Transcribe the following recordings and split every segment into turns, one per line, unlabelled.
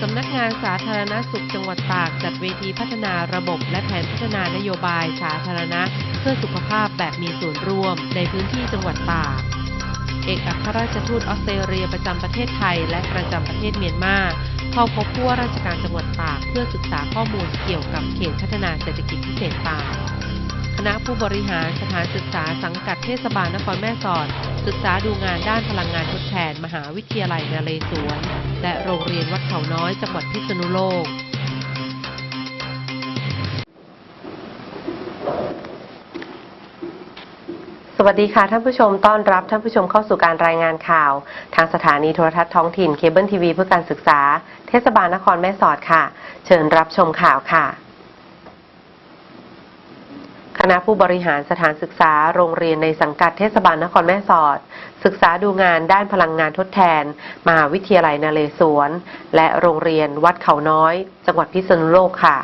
สำนักงานสาธารณสุขจังหวัดตากจัดเวทีพัฒนาระบบและแผนพัฒนานโยบายสาธารณะ เพื่อสุขภาพแบบมีส่วนร่วมในพื้นที่จังหวัดตากเอกอัครราชทูตออสเตรเลียประจำประเทศไทย และประจำประเทศเมียนมาเข้าพบผู้ว่าราชการจังหวัดตาก เพื่อศึกษาข้อมูลเกี่ยวกับเขตพัฒนาเศรษฐกิจพิเศษตาก คณะผู้บริหารสถานศึกษาสังกัดเทศบาลนครแม่สอด ศึกษาดูงานด้านพลังงานทดแทน มหาวิทยาลัยนเรศวร และโรงเรียนวัดเขาน้อยจังหวัดพิษณุโลกสวัสดีค่ะท่านผู้ชมต้อนรับท่านผู้ชมเข้าสู่การรายงานข่าว ทางสถานีโทรทัศน์ท้องถิ่นเคเบิลทีวีเพื่อการศึกษา เทศบาลนครแม่สอดค่ะ เชิญรับชมข่าวค่ะ คณะผู้บริหารสถานศึกษาโรงเรียนในสังกัดเทศบาลนครแม่สอด ศึกษาดูงานด้านพลังงานทดแทน มหาวิทยาลัยนเรศวร และโรงเรียนวัดเขาน้อย จังหวัดพิษณุโลกค่ะ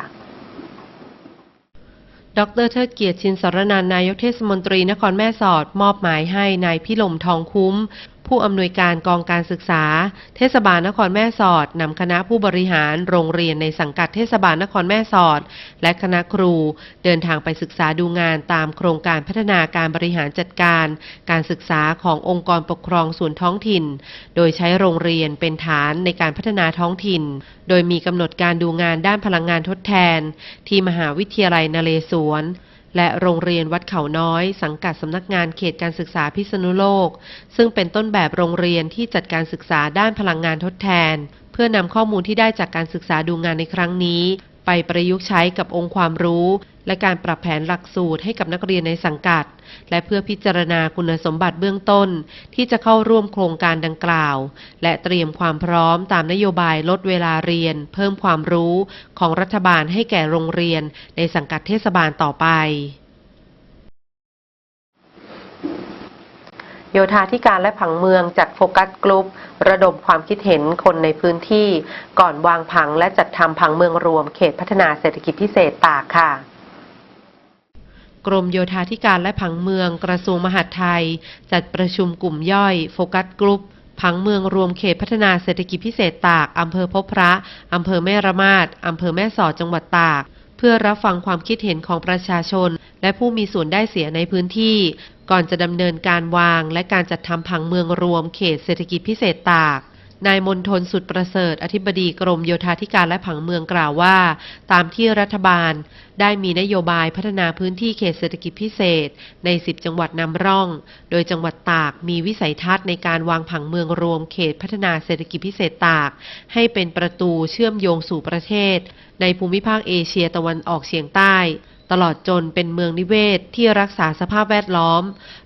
ดรเทิดเกียรติชินสรนันนายกเทศมนตรีนครแม่สอด มอบหมายให้นายพิลมทองคุ้ม ผู้อำนวยการกองการศึกษา เทศบาลนครแม่สอดนำคณะผู้บริหารโรงเรียนในสังกัดเทศบาลนครแม่สอด และคณะครู เดินทางไปศึกษาดูงานตามโครงการพัฒนาการบริหารจัดการ การศึกษาขององค์กรปกครองส่วนท้องถิ่น โดยใช้โรงเรียนเป็นฐานในการพัฒนาท้องถิ่น โดยมีกำหนดการดูงานด้านพลังงานทดแทน ที่มหาวิทยาลัยนเรศวร และโรงเรียนวัดเขาน้อย สังกัดสำนักงานเขตการศึกษาพิษณุโลก ซึ่งเป็นต้นแบบโรงเรียนที่จัดการศึกษาด้านพลังงานทดแทน เพื่อนำข้อมูลที่ได้จากการศึกษาดูงานในครั้งนี้ ไปประยุกต์ใช้กับองค์ความรู้ และการปรับแผนหลักสูตรให้กับนักเรียนในสังกัด และเพื่อพิจารณาคุณสมบัติเบื้องต้น ที่จะเข้าร่วมโครงการดังกล่าว และเตรียมความพร้อมตามนโยบายลดเวลาเรียน เพิ่มความรู้ของรัฐบาลให้แก่โรงเรียนในสังกัดเทศบาลต่อไป โยธาธิการและผังเมืองจัดโฟกัสกลุ่มระดมความคิดเห็นคนในพื้นที่ ก่อนวางผังและจัดทำผังเมืองรวมเขตพัฒนาเศรษฐกิจพิเศษตากค่ะกรมโยธาธิการและผังเมืองกระทรวงมหาดไทย จัดประชุมกลุ่มย่อยโฟกัสกลุ่มผังเมืองรวมเขตพัฒนาเศรษฐกิจพิเศษตาก อำเภอพบพระ อำเภอแม่ระมาด อำเภอแม่สอดจังหวัดตาก เพื่อรับฟังความคิดเห็นของประชาชน และผู้มีส่วนได้เสียในพื้นที่ ก่อนจะดำเนินการวาง และการจัดทำผังเมืองรวมเขตเศรษฐกิจพิเศษตากนายมนทนสุดประเสริฐ อธิบดีกรมโยธาธิการและผังเมืองกล่าวว่า ตามที่รัฐบาล ได้มีนโยบายพัฒนาพื้นที่เขตเศรษฐกิจพิเศษ ใน 10 จังหวัดนำร่อง โดยจังหวัดตากมีวิสัยทัศน์ในการวางผังเมืองรวมเขตพัฒนาเศรษฐกิจพิเศษตาก ให้เป็นประตูเชื่อมโยงสู่ประเทศ ในภูมิภาคเอเชียตะวันออกเฉียงใต้ ตลอดจนเป็นเมืองนิเวศที่รักษาสภาพแวดล้อม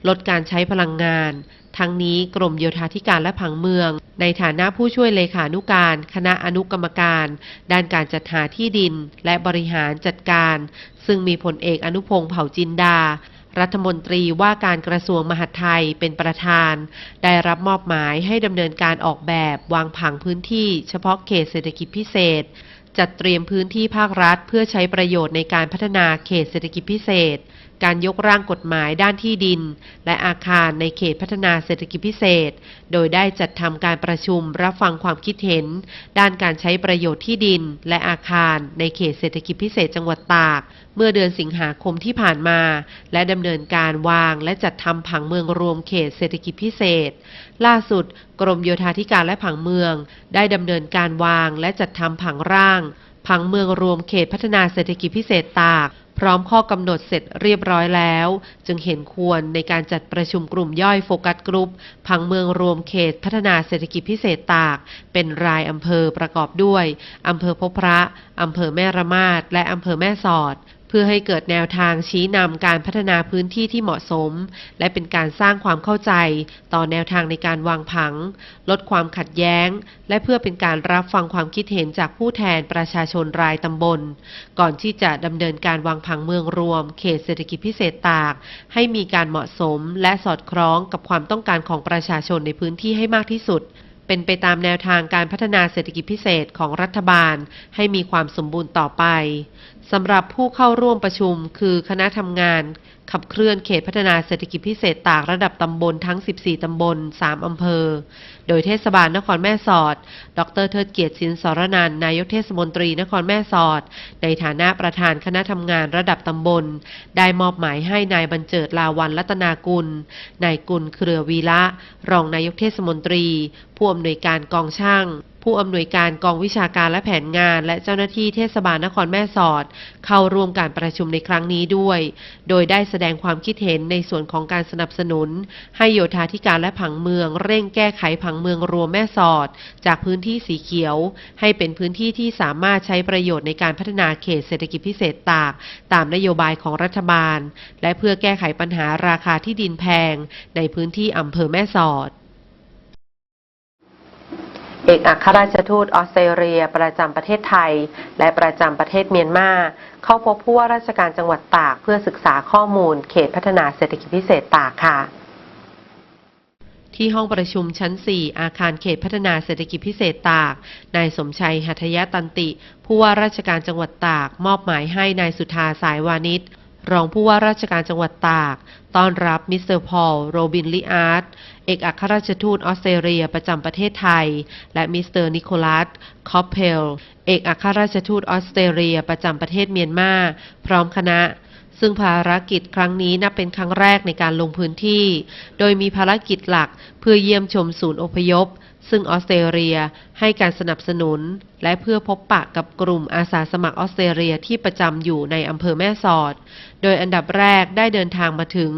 ลดการใช้พลังงาน ทั้งนี้กรมโยธาธิการและผังเมือง ในฐานะผู้ช่วยเลขานุการ คณะอนุกรรมการ ด้านการจัดหาที่ดิน และบริหารจัดการ ซึ่งมีผลเอกอนุพงษ์เผ่าจินดารัฐมนตรีว่าการกระทรวงมหาดไทยเป็นประธาน ได้รับมอบหมายให้ดำเนินการออกแบบวางผังพื้นที่เฉพาะเขตเศรษฐกิจพิเศษ จัดเตรียมพื้นที่ภาครัฐเพื่อใช้ประโยชน์ในการพัฒนาเขตเศรษฐกิจพิเศษ การยกร่างกฎหมายด้านที่ดิน และอาคารในเขตพัฒนาเศรษฐกิจพิเศษ โดยได้จัดทำการประชุมรับฟังความคิดเห็น ด้านการใช้ประโยชน์ที่ดิน และอาคารในเขตเศรษฐกิจพิเศษจังหวัดตาก เมื่อเดือนสิงหาคมที่ผ่านมา และดำเนินการวางและจัดทำผังเมืองรวมเขตเศรษฐกิจพิเศษ ล่าสุด กรมโยธาธิการและผังเมือง ได้ดำเนินการวางและจัดทำผังร่างผังเมืองรวมเขตพัฒนาเศรษฐกิจพิเศษตาก พร้อมข้อกำหนดเสร็จเรียบร้อยแล้ว จึงเห็นควรในการจัดประชุมกลุ่มย่อยโฟกัสกรุ๊ปพังเมืองรวมเขตพัฒนาเศรษฐกิจพิเศษตาก เป็นรายอำเภอประกอบด้วยอำเภอพบพระอำเภอแม่ระมาดและอำเภอแม่สอด พื่อให้เกิดแนวทางชี้นำการพัฒนาพื้นที่ที่เหมาะสม และเป็นการสร้างความเข้าใจ ต่อแนวทางในการวางผัง ลดความขัดแย้ง และเพื่อเป็นการรับฟังความคิดเห็นจากผู้แทนประชาชนรายตำบล ก่อนที่จะดำเนินการวางผังเมืองรวม เขตเศรษฐกิจพิเศษตาก ให้มีการเหมาะสม และสอดคล้องกับความต้องการของประชาชนในพื้นที่ให้มากที่สุดเป็นไปตามแนวทางการพัฒนาเศรษฐกิจพิเศษของรัฐบาลให้มีความสมบูรณ์ต่อไป สำหรับผู้เข้าร่วมประชุมคือคณะทำงาน ขับเคลื่อนเขตพัฒนาเศรษฐกิจพิเศษตากระดับตำบลทั้ง 14 ตำบล 3 อำเภอ โดยเทศบาลนครแม่สอด ดรเทิดเกียรติสินสรนันนายกเทศมนตรีนครแม่สอด ในฐานะประธานคณะทำงานระดับตำบล ได้มอบหมายให้นายบรรเจิดลาวันรัตนากุล นายกุลเครือวีระ รองนายกเทศมนตรี ผู้อำนวยการกองช่างผู้อำนวยการกองวิชาการและแผนงาน และเจ้าหน้าที่เทศบาลนครแม่สอด เข้าร่วมการประชุมในครั้งนี้ด้วย โดยได้แสดงความคิดเห็นในส่วนของการสนับสนุน ให้โยธาธิการและผังเมือง เร่งแก้ไขผังเมืองรวมแม่สอด จากพื้นที่สีเขียว ให้เป็นพื้นที่ที่สามารถใช้ประโยชน์ในการพัฒนาเขตเศรษฐกิจพิเศษตาก ตามนโยบายของรัฐบาล และเพื่อแก้ไขปัญหาราคาที่ดินแพง ในพื้นที่อำเภอแม่สอด เอกอัครราชทูตออสเตรเลีย ประจำประเทศไทย และประจำประเทศเมียนมาเข้าพบผู้ว่าราชการจังหวัดตากเพื่อศึกษาข้อมูล เขตพัฒนาเศรษฐกิจพิเศษตากค่ะ ที่ห้องประชุมชั้น 4 อาคารเขตพัฒนาเศรษฐกิจพิเศษตาก นายสมชัยหัตถยตันติ ผู้ว่าราชการจังหวัดตาก มอบหมายให้นายสุธาสายวานิชรองผู้ว่าราชการจังหวัดตาก ต้อนรับมิสเตอร์พอล โรบินลีอาร์ต อกอัครราชทูตออสเตรเลียประจำประเทศไทย และมิสเตอร์นิโคลัส คอปเพล เอกอัครราชทูตออสเตรเลียประจำประเทศเมียนมา พร้อมคณะ ซึ่งภารกิจครั้งนี้นับเป็นครั้งแรกในการลงพื้นที่ โดยมีภารกิจหลักเพื่อเยี่ยมชมศูนย์อพยพ ซึ่งออสเตรเลียให้การสนับสนุน และเพื่อพบปะกับกลุ่มอาสาสมัครออสเตรเลียที่ประจำอยู่ในอำเภอแม่สอด โดยอันดับแรกได้เดินทางมาถึง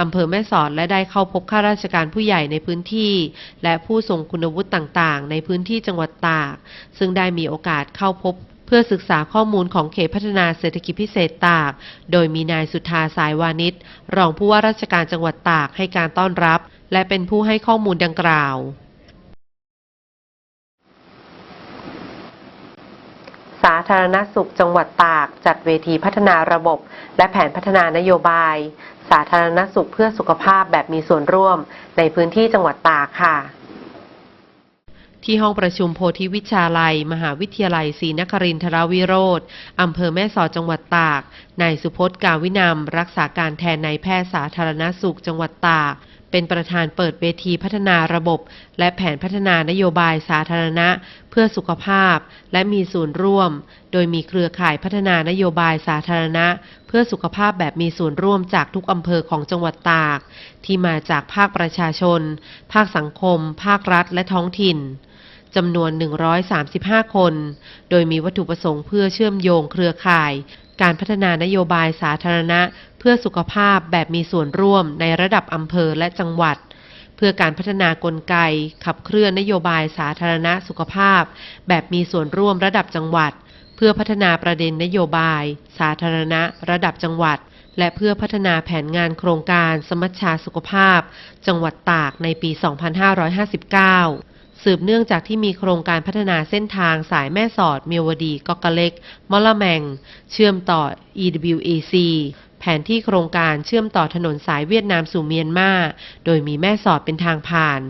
อำเภอแม่สอดและได้เข้าพบข้าราชการผู้ใหญ่ในพื้นที่ และผู้ทรงคุณวุฒิต่างๆ ในพื้นที่จังหวัดตาก ซึ่งได้มีโอกาสเข้าพบ เพื่อศึกษาข้อมูลของเขตพัฒนาเศรษฐกิจพิเศษตาก โดยมีนายสุธาสายวานิชรองผู้ว่าราชการจังหวัดตากให้การต้อนรับ และเป็นผู้ให้ข้อมูลดังกล่าวสาธารณสุขจังหวัดตาก จัดเวทีพัฒนาระบบ และแผนพัฒนานโยบาย สาธารณสุขเพื่อสุขภาพแบบมีส่วนร่วมในพื้นที่จังหวัดตากค่ะ ที่ห้องประชุมโพธิวิชาลัย มหาวิทยาลัยศรีนครินทรวิโรธอำเภอแม่สอดจังหวัดตาก นายสุพจน์กาวินามรักษาการแทนนายแพทย์สาธารณสุขจังหวัดตาก เป็นประธานเปิดเวทีพัฒนาระบบ และแผนพัฒนานโยบายสาธารณะ เพื่อสุขภาพ และมีส่วนร่วม โดยมีเครือข่ายพัฒนานโยบายสาธารณะ เพื่อสุขภาพแบบมีส่วนร่วมจากทุกอำเภอของจังหวัดตาก ที่มาจากภาคประชาชน ภาคสังคม ภาครัฐ และท้องถิ่น จำนวน 135 คน โดยมีวัตถุประสงค์เพื่อเชื่อมโยงเครือข่าย การพัฒนานโยบายสาธารณะ เพื่อสุขภาพแบบมีส่วนร่วมในระดับอำเภอและจังหวัด เพื่อการพัฒนากลไก ขับเคลื่อนนโยบายสาธารณะสุขภาพ แบบมีส่วนร่วมระดับจังหวัด เพื่อพัฒนาประเด็นนโยบาย สาธารณะ ระดับจังหวัดและเพื่อพัฒนาแผนงานโครงการสมัชชาสุขภาพ จังหวัดตากในปี 2559 สืบเนื่องจากที่มีโครงการพัฒนาเส้นทางสายแม่สอดเมียวดีกอกกะเล็ก มอละแมง เชื่อมต่อ EWAC แผนที่โครงการเชื่อมต่อถนนสายเวียดนามสู่เมียนมา โดยมีแม่สอดเป็นทางผ่าน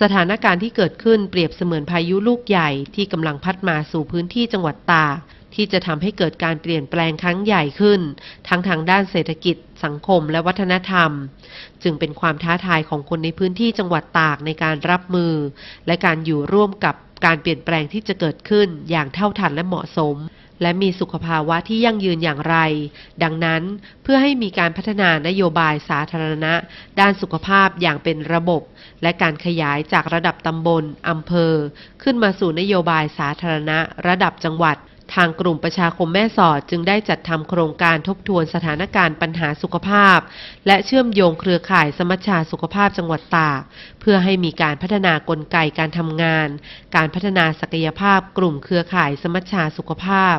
สถานการณ์ที่เกิดขึ้นเปรียบเสมือนพายุลูกใหญ่ที่กำลังพัดมาสู่พื้นที่จังหวัดตาก ที่จะทำให้เกิดการเปลี่ยนแปลงครั้งใหญ่ขึ้น ทั้งทางด้านเศรษฐกิจ สังคมและวัฒนธรรม จึงเป็นความท้าทายของคนในพื้นที่จังหวัดตากในการรับมือ และการอยู่ร่วมกับการเปลี่ยนแปลงที่จะเกิดขึ้นอย่างเท่าทันและเหมาะสม และมีสุขภาวะที่ยั่งยืนอย่างไร ดังนั้นเพื่อให้มีการพัฒนานโยบายสาธารณะ ด้านสุขภาพอย่างเป็นระบบ และการขยายจากระดับตำบลอำเภอ ขึ้นมาสู่นโยบายสาธารณะ ระดับจังหวัด ทางกลุ่มประชาคมแม่สอดจึงได้จัดทำโครงการทบทวนสถานการณ์ปัญหาสุขภาพ และเชื่อมโยงเครือข่ายสมัชชาสุขภาพจังหวัดตากเพื่อให้มีการพัฒนากลไกการทำงาน การพัฒนาศักยภาพ กลุ่มเครือข่ายสมัชชาสุขภาพ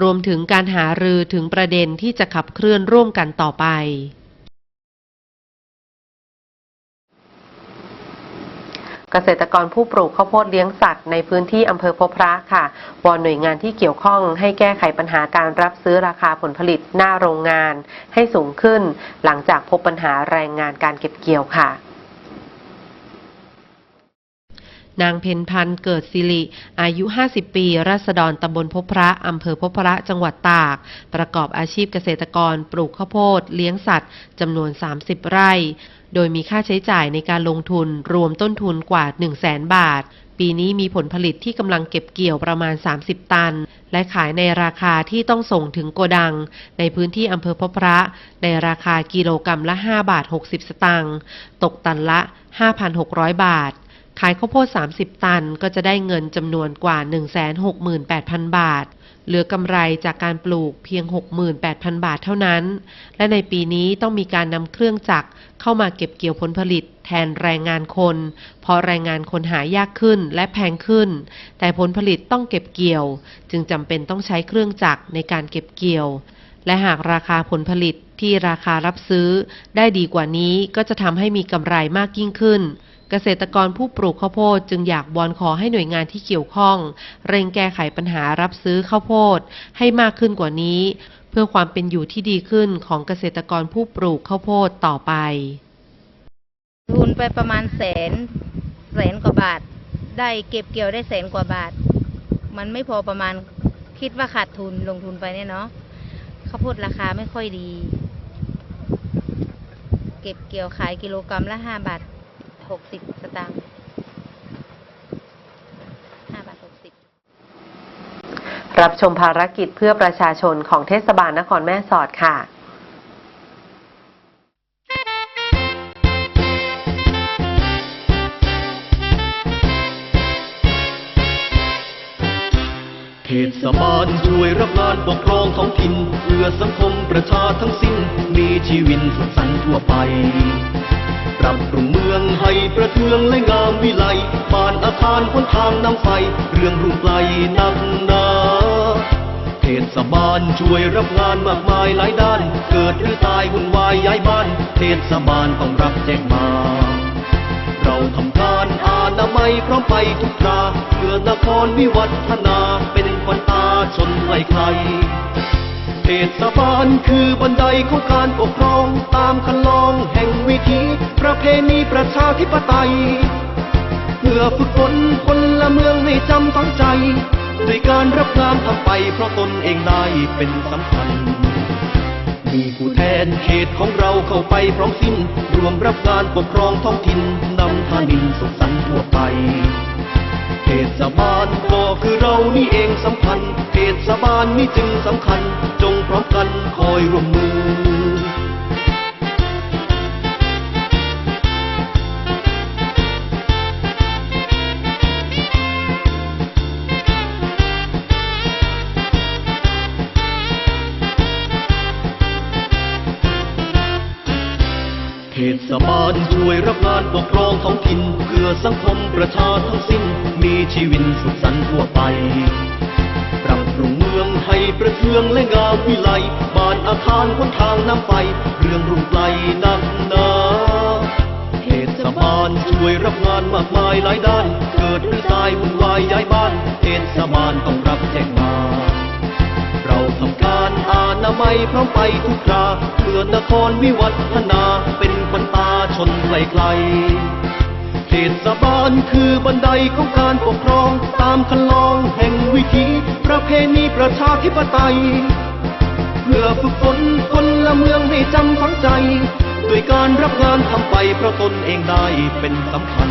รวมถึงการหารือถึงประเด็นที่จะขับเคลื่อนร่วมกันต่อไป เกษตรกรผู้ปลูกข้าวโพดเลี้ยงสัตว์ในพื้นที่อำเภอพบพระค่ะวอนหน่วยงานที่เกี่ยวข้องให้แก้ไขปัญหาการรับซื้อราคาผลผลิตหน้าโรงงาน ให้สูงขึ้น หลังจากพบปัญหาแรงงานการเก็บเกี่ยวค่ะ นางเพนพันธ์เกิดสิริ อายุ 50 ปีรัษฎรตำบลพบพระอำเภอพบพระจังหวัดตาก ประกอบอาชีพเกษตรกร ปลูกข้าวโพด เลี้ยงสัตว์จำนวน 30 ไร่ โดยมีค่าใช้จ่ายในการลงทุนรวมต้นทุนกว่า 1 0 0 0 0แสนบาท ปีนี้มีผลผลิตที่กำลังเก็บเกี่ยวประมาณ 30 ตัน และขายในราคาที่ต้องส่งถึงโกดัง ในพื้นที่อำเภอพบพระ ในราคากิโลกรรัมละ 5 บาท 60 สตางค์ ตกตันละ 5,600 บาท ขายข้าวโพด 30 ตันก็จะได้เงินจำนวนกว่า 168,000 บาท เหลือกำไรจากการปลูกเพียง 68,000 บาทเท่านั้น และในปีนี้ต้องมีการนำเครื่องจักรเข้ามาเก็บเกี่ยวผลผลิตแทนแรงงานคน เพราะแรงงานคนหายากขึ้นและแพงขึ้น แต่ผลผลิตต้องเก็บเกี่ยว จึงจำเป็นต้องใช้เครื่องจักรในการเก็บเกี่ยว และหากราคาผลผลิตที่ราคารับซื้อ ได้ดีกว่านี้ก็จะทำให้มีกำไรมากยิ่งขึ้น เกษตรกรผู้ปลูกข้าวโพดจึงอยากวอนขอให้หน่วยงานที่เกี่ยวข้อง เร่งแก้ไขปัญหารับซื้อข้าวโพดให้มากขึ้นกว่านี้ เพื่อความเป็นอยู่ที่ดีขึ้นของเกษตรกรผู้ปลูกข้าวโพดต่อไป
ทุนไปประมาณแสนแสนกว่าบาท ได้เก็บเกี่ยวได้แสนกว่าบาท มันไม่พอประมาณคิดว่าขาดทุนลงทุนไปเนี่ยเนาะข้าวโพดราคาไม่ค่อยดี เก็บเกี่ยวขายกิโลกรรัมละห้าบาท หกสิบสตางค์ห้าบาทหกสิบ
รับชมภารกิจเพื่อประชาชนของเทศบาลนครแม่สอดค่ะ
เทศบาลช่วยรับงานปกครองท้องถิ่นเพื่อสังคมประชาทั้งสิ้น มีชีวิตสุขสันต์ทั่วไป ปรับปรุงเมืองให้ประเทืองและงามวิไลบ้านอาคารหนทางน้ำไฟ เรื่องรุ่งไกลนักหนาเทศบาลช่วยรับงานมากมายหลายด้าน เกิดหรือตายวุ่นวายย้ายบ้าน เทศบาลต้องรับแจ้งมา เราทำการอานาไมัยพร้อมไปทุกคราเพื่อนครวิวัฒนาเป็นขวัญตาชนใครใครเทศบาลคือบันไดของการปกครองตามคันลองแห่งวิถีประเพณีประชาธิปไตย เพื่อฝึกฝนคนละเมืองให้จำฝังใจ ด้วยการรับงานทำไปเพราะตนเองได้เป็นสำคัญ มีผู้แทนเขตของเราเข้าไปพร้อมสิ้น รวมรับการปกครองท้องถิ่นนำทานินสุขสันต์ทั่วไปเทศบาลก็คือเรานี่เองสำคัญเทศบาลนี่จึงสำคัญ จงพร้อมกันคอยร่วมมือาลช่วยรับงานปกครองท้องถิ่นเพื่อสังคมประชาทั้งสิ้น มีชีวิตสุขสันต์ทั่วไป ปรับปรุงเมืองให้ประเทืองและงามวิไลบ้านอาคารหนทางน้ำไฟ เรื่องรุ่งไกลนักหนาเทศบาลช่วยรับงานมากมายหลายด้าน เกิดหรือตายวุ่นวายย้ายบ้านเทศบาลต้องรับแจ้งมาเราทำการอา นามัยพร้อมไปทุกคราเพื่อนครวิวัฒนาเป็นขวัญตาชนไกลๆเทศบาลคือบันไดของการปกครอง ตามคันลองแห่งวิถีประเพณีประชาธิปไตย เพื่อฝึกฝนคนละเมืองให้จำฝังใจด้วยการรับงานทำไปเพราะตนเองได้เป็นสำคัญ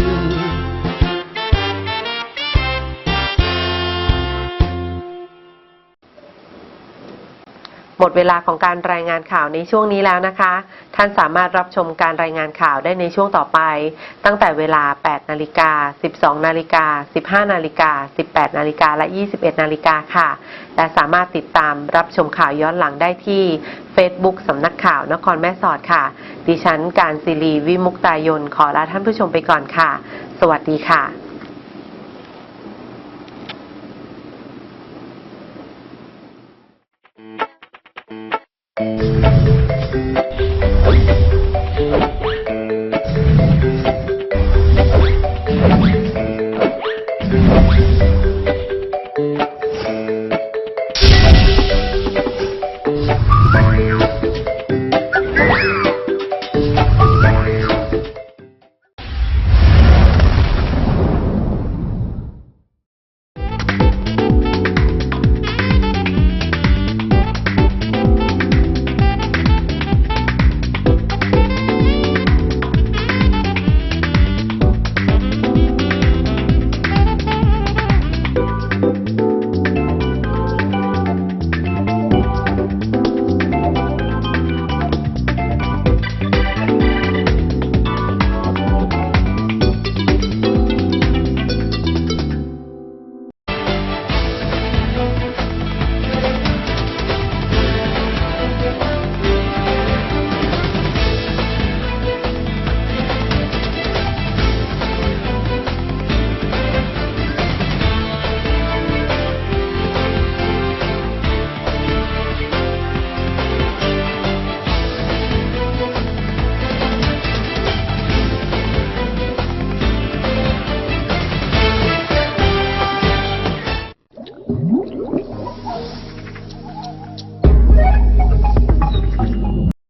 หมดเวลาของการรายงานข่าวในช่วงนี้แล้วนะคะ ท่านสามารถรับชมการรายงานข่าวได้ในช่วงต่อไป ตั้งแต่เวลา 8 นาฬิกา 12 นาฬิกา 15 นาฬิกา 18 นาฬิกา และ 21 นาฬิกาค่ะ และสามารถติดตามรับชมข่าวย้อนหลังได้ที่ Facebook สำนักข่าวนครแม่สอดค่ะ ดิฉันการศิรีวิมุกตายนขอลาท่านผู้ชมไปก่อนค่ะ สวัสดีค่ะ